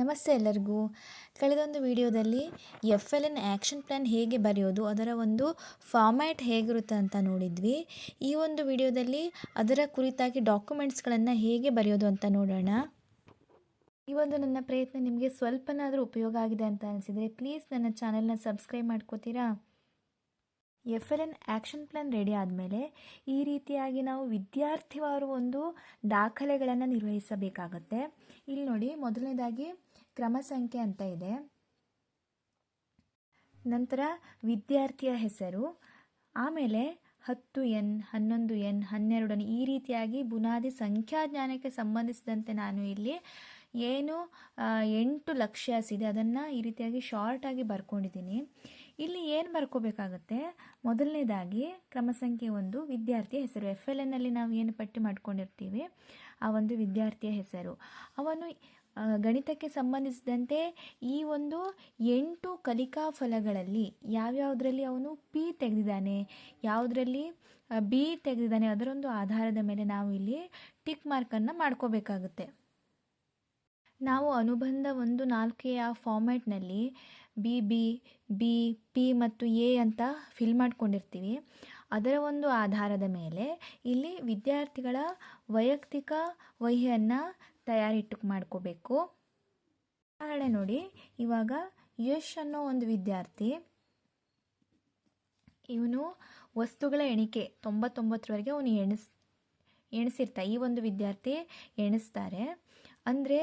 ನಮಸ್ತೆ ಎಲ್ಲರಿಗೂ. ಕಳೆದೊಂದು ವಿಡಿಯೋದಲ್ಲಿ F L N action plan ಹೇಗೆ ಬರೆಯೋದು, ಅದರ ಒಂದು ಫಾರ್ಮ್ಯಾಟ್ ಹೇಗಿರುತ್ತೆ ಅಂತ ನೋಡಿದ್ವಿ. ಈ ಒಂದು ವಿಡಿಯೋದಲ್ಲಿ ಅದರ ಕುರಿತಾಗಿ ಡಾಕ್ಯುಮೆಂಟ್ಸ್ಗಳನ್ನು ಹೇಗೆ ಬರೆಯೋದು ಅಂತ ನೋಡೋಣ. ಈ ಒಂದು ನನ್ನ ಪ್ರಯತ್ನ ನಿಮಗೆ ಸ್ವಲ್ಪನಾದರೂ ಉಪಯೋಗ ಆಗಿದೆ ಅಂತ ಅನಿಸಿದರೆ ಪ್ಲೀಸ್ ನನ್ನ ಚಾನೆಲ್ನ subscribe ಮಾಡ್ಕೋತೀರಾ? F L N action plan ready ಆದಮೇಲೆ ಈ ರೀತಿಯಾಗಿ ನಾವು ವಿದ್ಯಾರ್ಥಿವಾರು ಒಂದು ದಾಖಲೆಗಳನ್ನು ನಿರ್ವಹಿಸಬೇಕಾಗತ್ತೆ. ಇಲ್ಲಿ ನೋಡಿ ಮೊದಲನೇದಾಗಿ ಕ್ರಮ ಸಂಖ್ಯೆ ಅಂತ ಇದೆ. ನಂತರ ವಿದ್ಯಾರ್ಥಿಯ ಹೆಸರು, ಆಮೇಲೆ ಹತ್ತು ಎನ್, ಹನ್ನೊಂದು ಎನ್, ಹನ್ನೆರಡು ಎನ್ ಈ ರೀತಿಯಾಗಿ ಬುನಾದಿ ಸಂಖ್ಯಾಜ್ಞಾನಕ್ಕೆ ಸಂಬಂಧಿಸಿದಂತೆ ನಾನು ಇಲ್ಲಿ ಏನು ಎಂಟು ಲಕ್ಷ್ಯಾಸ್ ಇದೆ ಅದನ್ನು ಈ ರೀತಿಯಾಗಿ ಶಾರ್ಟಾಗಿ ಬರ್ಕೊಂಡಿದ್ದೀನಿ. ಇಲ್ಲಿ ಏನು ಬರ್ಕೋಬೇಕಾಗತ್ತೆ? ಮೊದಲನೇದಾಗಿ ಕ್ರಮ ಸಂಖ್ಯೆ ಒಂದು, ವಿದ್ಯಾರ್ಥಿಯ ಹೆಸರು. ಎಫ್ ಎಲ್ ಎನ್ನಲ್ಲಿ ನಾವು ಏನು ಪಟ್ಟಿ ಮಾಡ್ಕೊಂಡಿರ್ತೀವಿ? ಆ ಒಂದು ವಿದ್ಯಾರ್ಥಿಯ ಹೆಸರು. ಅವನು ಗಣಿತಕ್ಕೆ ಸಂಬಂಧಿಸಿದಂತೆ ಈ ಒಂದು ಎಂಟು ಕಲಿಕಾ ಫಲಗಳಲ್ಲಿ ಯಾವ್ಯಾವುದರಲ್ಲಿ ಅವನು ಪಿ ತೆಗೆದಿದ್ದಾನೆ, ಯಾವುದರಲ್ಲಿ ಬಿ ತೆಗೆದಿದ್ದಾನೆ, ಅದರೊಂದು ಆಧಾರದ ಮೇಲೆ ನಾವು ಇಲ್ಲಿ ಟಿಕ್ ಮಾರ್ಕನ್ನು ಮಾಡ್ಕೋಬೇಕಾಗುತ್ತೆ. ನಾವು ಅನುಬಂಧ ಒಂದು ನಾಲ್ಕೆಯ ಫಾರ್ಮ್ಯಾಟ್ನಲ್ಲಿ ಬಿ ಬಿ ಬಿ ಪಿ ಮತ್ತು ಎ ಅಂತ ಫಿಲ್ ಮಾಡ್ಕೊಂಡಿರ್ತೀವಿ. ಅದರ ಒಂದು ಆಧಾರದ ಮೇಲೆ ಇಲ್ಲಿ ವಿದ್ಯಾರ್ಥಿಗಳ ವೈಯಕ್ತಿಕ ವಹಿಯನ್ನು ತಯಾರಿಟ್ಟು ಮಾಡ್ಕೋಬೇಕು. ಉದಾಹರಣೆ ನೋಡಿ, ಇವಾಗ ಯಶ್ ಅನ್ನೋ ಒಂದು ವಿದ್ಯಾರ್ಥಿ, ಇವನು ವಸ್ತುಗಳ ಎಣಿಕೆ ತೊಂಬತ್ತೊಂಬತ್ತರವರೆಗೆ ಅವನು ಎಣಿಸ್, ಎಣಿಸಿರ್ತಾ, ಈ ಒಂದು ವಿದ್ಯಾರ್ಥಿ ಎಣಿಸ್ತಾರೆ. ಅಂದರೆ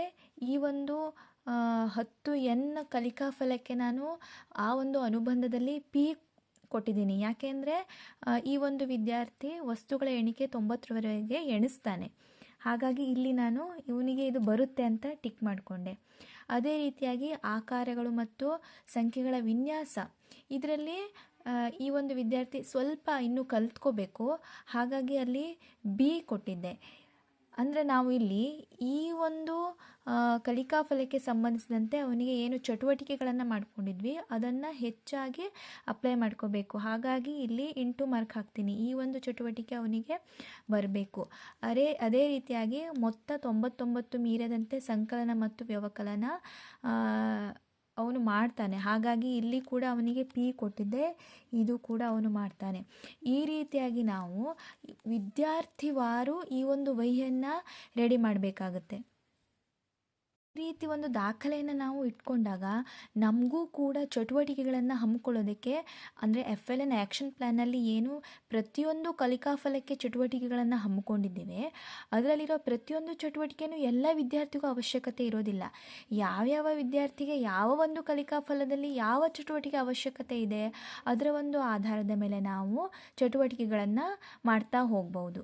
ಈ ಒಂದು ಹತ್ತು ಎನ್ ಕಲಿಕಾ ಫಲಕ್ಕೆ ನಾನು ಆ ಒಂದು ಅನುಬಂಧದಲ್ಲಿ ಪಿ ಕೊಟ್ಟಿದ್ದೀನಿ. ಯಾಕೆಂದರೆ ಈ ಒಂದು ವಿದ್ಯಾರ್ಥಿ ವಸ್ತುಗಳ ಎಣಿಕೆ ತೊಂಬತ್ತರವರೆಗೆ ಎಣಿಸ್ತಾನೆ. ಹಾಗಾಗಿ ಇಲ್ಲಿ ನಾನು ಇವನಿಗೆ ಇದು ಬರುತ್ತೆ ಅಂತ ಟಿಕ್ ಮಾಡಿಕೊಂಡೆ. ಅದೇ ರೀತಿಯಾಗಿ ಆಕಾರಗಳು ಮತ್ತು ಸಂಖ್ಯೆಗಳ ವಿನ್ಯಾಸ. ಇದರಲ್ಲಿ ಈ ಒಂದು ವಿದ್ಯಾರ್ಥಿ ಸ್ವಲ್ಪ ಇನ್ನೂ ಕಲ್ತ್ಕೋಬೇಕು. ಹಾಗಾಗಿ ಅಲ್ಲಿ ಬಿ ಕೊಟ್ಟಿದ್ದೆ. ಅಂದರೆ ನಾವು ಇಲ್ಲಿ ಈ ಒಂದು ಕಲಿಕಾ ಫಲಕ್ಕೆ ಸಂಬಂಧಿಸಿದಂತೆ ಅವನಿಗೆ ಏನು ಚಟುವಟಿಕೆಗಳನ್ನು ಮಾಡ್ಕೊಂಡಿದ್ವಿ, ಅದನ್ನು ಹೆಚ್ಚಾಗಿ ಅಪ್ಲೈ ಮಾಡ್ಕೋಬೇಕು. ಹಾಗಾಗಿ ಇಲ್ಲಿ ಇಂಟು ಮಾರ್ಕ್ ಹಾಕ್ತೀನಿ. ಈ ಒಂದು ಚಟುವಟಿಕೆ ಅವನಿಗೆ ಬರಬೇಕು. ಅದೇ ಅದೇ ರೀತಿಯಾಗಿ ಮೊತ್ತ ತೊಂಬತ್ತೊಂಬತ್ತು ಮೀರದಂತೆ ಸಂಕಲನ ಮತ್ತು ವ್ಯವಕಲನ ಅವನು ಮಾಡ್ತಾನೆ. ಹಾಗಾಗಿ ಇಲ್ಲಿ ಕೂಡ ಅವನಿಗೆ ಪಿ ಕೊಟ್ಟಿದ್ದೆ. ಇದು ಕೂಡ ಅವನು ಮಾಡ್ತಾನೆ. ಈ ರೀತಿಯಾಗಿ ನಾವು ವಿದ್ಯಾರ್ಥಿವಾರು ಈ ಒಂದು ವಹಿಯನ್ನು ರೆಡಿ ಮಾಡಬೇಕಾಗುತ್ತೆ. ರೀತಿ ಒಂದು ದಾಖಲೆಯನ್ನು ನಾವು ಇಟ್ಕೊಂಡಾಗ ನಮಗೂ ಕೂಡ ಚಟುವಟಿಕೆಗಳನ್ನು ಹಮ್ಮಿಕೊಳ್ಳೋದಕ್ಕೆ, ಅಂದರೆ ಎಫ್ ಎಲ್ ಎನ್ ಆ್ಯಕ್ಷನ್ ಪ್ಲ್ಯಾನಲ್ಲಿ ಏನು ಪ್ರತಿಯೊಂದು ಕಲಿಕಾಫಲಕ್ಕೆ ಚಟುವಟಿಕೆಗಳನ್ನು ಹಮ್ಮಿಕೊಂಡಿದ್ದೇವೆ. ಅದರಲ್ಲಿರೋ ಪ್ರತಿಯೊಂದು ಚಟುವಟಿಕೆಯೂ ಎಲ್ಲ ವಿದ್ಯಾರ್ಥಿಗೂ ಅವಶ್ಯಕತೆ ಇರೋದಿಲ್ಲ. ಯಾವ್ಯಾವ ವಿದ್ಯಾರ್ಥಿಗೆ ಯಾವ ಒಂದು ಕಲಿಕಾಫಲದಲ್ಲಿ ಯಾವ ಚಟುವಟಿಕೆ ಅವಶ್ಯಕತೆ ಇದೆ, ಅದರ ಒಂದು ಆಧಾರದ ಮೇಲೆ ನಾವು ಚಟುವಟಿಕೆಗಳನ್ನು ಮಾಡ್ತಾ ಹೋಗ್ಬೋದು